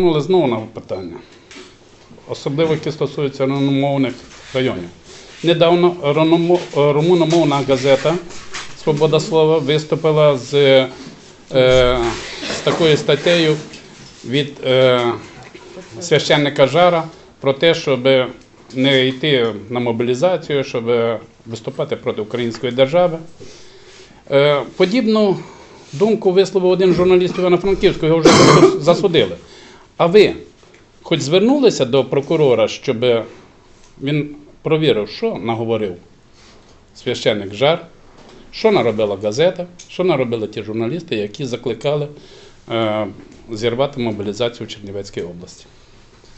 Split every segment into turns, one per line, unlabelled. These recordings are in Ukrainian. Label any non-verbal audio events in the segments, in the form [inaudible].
Звернули знову на питання, особливо які стосуються румуномовних районів. Недавно румуномовна газета Свобода слова виступила з, е, з такою статтею від е, священника Жара про те, щоб не йти на мобілізацію, щоб виступати проти української держави. Е, Подібну думку висловив один журналіст Івано-Франківського, його вже [coughs] засудили. А ви хоч звернулися до прокурора, щоб він провірив, що наговорив священник Жар, що наробила газета, що наробили ті журналісти, які закликали е, зірвати мобілізацію в Чернівецькій області.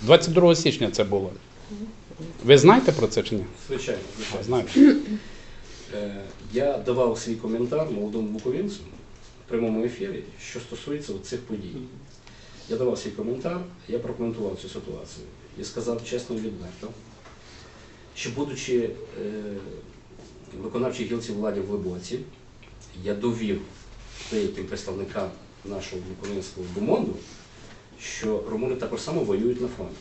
22 січня це було. Ви знаєте про це чи ні?
Звичайно, звичайно.
знаєте.
Е, Я давав свій коментар молодому буковинцю в прямому ефірі, що стосується цих подій. Я давав свій коментар, я прокоментував цю ситуацію і сказав чесно і відверто, що будучи е, виконавчій гілці влади в Глибоці, я довів деяким представникам нашого буковинського бумонду, що румуни також само воюють на фронті.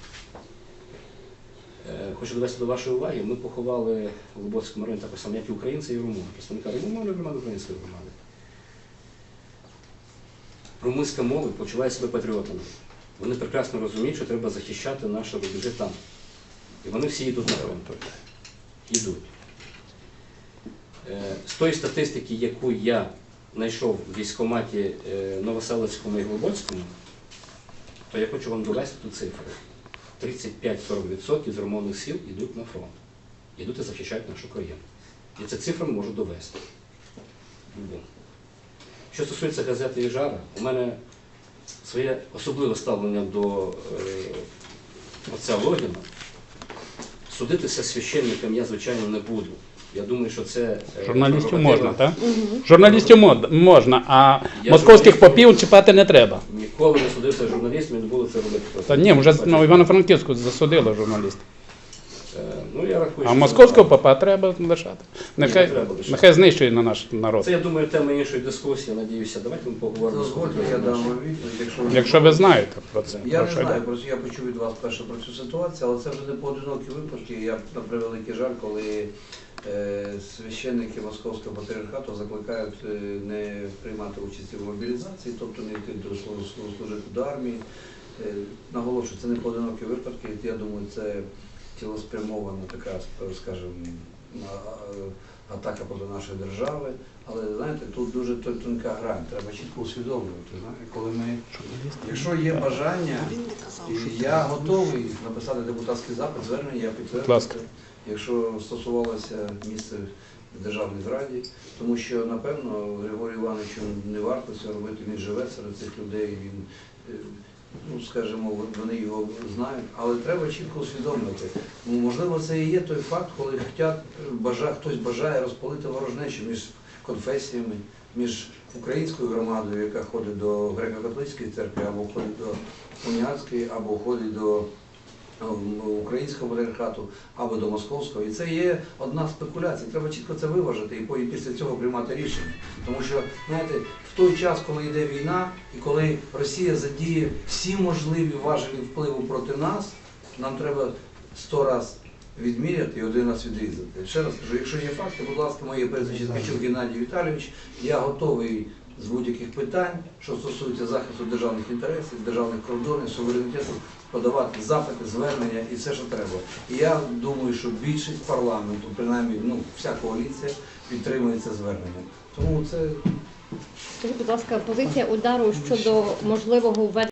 Е, Хочу довести до вашої уваги, ми поховали в Глибоцькому районі також само, як і українці, і румуни, представника румунської громади, української громади. Румунська молодь почуває себе патріотами. Вони прекрасно розуміють, що треба захищати наші рубежі там. І вони всі йдуть на фронт. Йдуть. Е, З тої статистики, яку я знайшов в військкоматі е, Новоселицькому і Глибоцькому, то я хочу вам довести ту цифру. 35-40% з ремонтних сил йдуть на фронт. Йдуть і захищають нашу країну. І цю цифру можу довести. Що стосується газети і жара, у мене своє особливе ставлення до е, отця Логіна. Судитися священником я, звичайно, не буду. Я думаю, що це е,
Журналістів можна, так? Журналістів можна, а
Я
московських попів чіпати не треба.
Ніколи не судився журналістами, не буду це робити.
Та ні, вже ну, Івано-Франківську засудили журналіст.
Е, Ну, я рахую,
А
що
московського папа треба лишати. Нехай,
не треба лишати.
нехай знищує на наш народ.
Це, я думаю, тема іншої дискусії. Надіюся, давайте ми поговоримо. з
Дозвольте, я дам вам відповідь, якщо ви
Якщо ви знаєте про це.
Я
про
не
що
знаю, просто я почув від вас перше про цю ситуацію, але це вже не поодинокі випадки. Я на превеликий жаль, коли е, священники Московського патріархату закликають е, не приймати участь у мобілізації, тобто не йти до служити до армії. Е, наголошую, це не поодинокі випадки. Я думаю, це цілеспрямована така, скажімо, атака проти нашої держави. Але знаєте, тут дуже тонка грань. Треба чітко усвідомлювати. Коли ми, якщо є бажання, і я готовий написати депутатський запит, звернення, я підтверджую. Якщо стосувалося місця в державній зраді, тому що напевно Григорію Івановичу не варто це робити. Він живе серед цих людей. Він е, ну скажімо, вони його знають, але треба чітко усвідомлювати. Ну, можливо, це і є той факт, коли хотять, бажа, хтось бажає розпалити ворожнечу між конфесіями, між українською громадою, яка ходить до греко-католицької церкви, або ходить до уніанської, або ходить до е, українського патріархату, або до московського. І це є одна спекуляція. Треба чітко це виважити і після цього приймати рішення. Тому що, знаєте, в той час, коли йде війна, і коли Росія задіє всі можливі важелі впливу проти нас, нам треба сто раз відміряти і один раз відрізати. Ще раз кажу, якщо є факти, будь ласка, моє Ткачук Геннадій Віталійович, я готовий з будь-яких питань, що стосується захисту державних інтересів, державних кордонів, суверенітету, подавати запити, звернення і все, що треба. І я думаю, що більшість парламенту, принаймні ну, вся коаліція, підтримує це звернення. Тому це
Скажіть, будь ласка, позиція удару щодо можливого введення